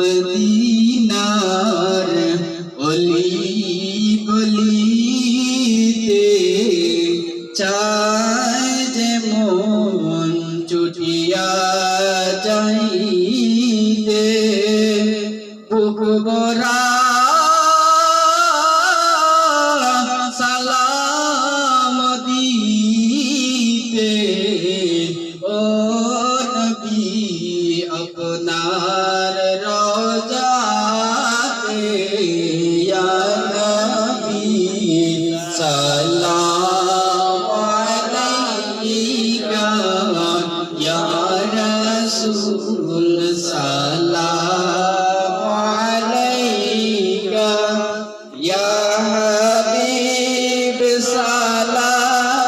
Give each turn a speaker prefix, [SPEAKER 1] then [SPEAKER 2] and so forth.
[SPEAKER 1] মদিনার অলি গলিতে চায় যে মন চুটিয়া যাইতে বহু ভরা سلام عليك يا رسول سلام عليك يا حبيب سلام